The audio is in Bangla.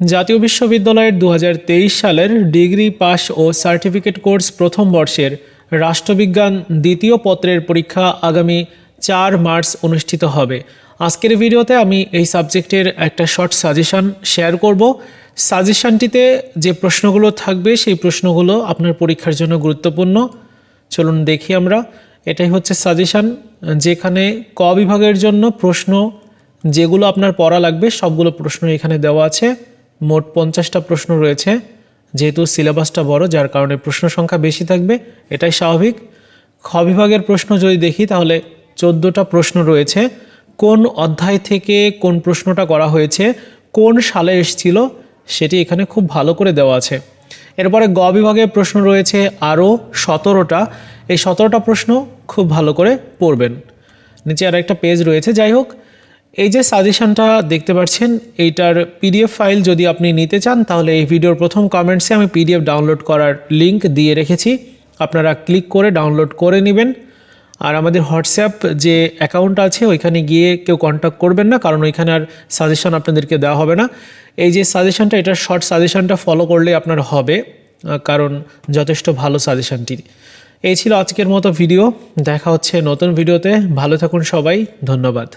জাতীয় বিশ্ববিদ্যালয়ের দু হাজার তেইশ সালের ডিগ্রি পাস ও সার্টিফিকেট কোর্স প্রথম বর্ষের রাষ্ট্রবিজ্ঞান দ্বিতীয় পত্রের পরীক্ষা আগামী চার মার্চ অনুষ্ঠিত হবে। আজকের ভিডিওতে আমি এই সাবজেক্টের একটা শর্ট সাজেশন শেয়ার করব। সাজেশনটিতে যে প্রশ্নগুলো থাকবে, সেই প্রশ্নগুলো আপনার পরীক্ষার জন্য গুরুত্বপূর্ণ। চলুন দেখি আমরা। এটাই হচ্ছে সাজেশান, যেখানে ক বিভাগের জন্য প্রশ্ন যেগুলো আপনার পড়া লাগবে, সবগুলো প্রশ্ন এখানে দেওয়া আছে। মোট পঞ্চাশটা প্রশ্ন রয়েছে। যেহেতু সিলেবাসটা বড়, যার কারণে প্রশ্ন সংখ্যা বেশি থাকবে, এটাই স্বাভাবিক। খ বিভাগের প্রশ্ন যদি দেখি, তাহলে চোদ্দোটা প্রশ্ন রয়েছে। কোন অধ্যায় থেকে কোন প্রশ্নটা করা হয়েছে, কোন সালে এসেছিল, সেটি এখানে খুব ভালো করে দেওয়া আছে। এরপরে গ বিভাগের প্রশ্ন রয়েছে আরও সতেরোটা। এই সতেরোটা প্রশ্ন খুব ভালো করে পড়বেন। নিচে আর একটা পেজ রয়েছে। যাই হোক এই যে সাজেশনটা দেখতে পাচ্ছেন, এইটার পিডিএফ ফাইল যদি আপনি নিতে চান, তাহলে এই ভিডিওর প্রথম কমেন্টসে আমি পিডিএফ ডাউনলোড করার লিংক দিয়ে রেখেছি। আপনারা ক্লিক করে ডাউনলোড করে নেবেন। আর আমাদের হোয়াটসঅ্যাপ যে অ্যাকাউন্ট আছে, ওইখানে গিয়ে কেউ কন্ট্যাক্ট করবেন না, কারণ ওইখানে আর সাজেশন আপনাদেরকে দেওয়া হবে না। এই যে সাজেশনটা এটার শর্ট সাজেশনটা ফলো করলে আপনার হবে, কারণ যথেষ্ট ভালো সাজেশনটি এই ছিল আজকের মতো ভিডিও দেখা হচ্ছে নতুন ভিডিওতে ভালো থাকুন সবাই। ধন্যবাদ।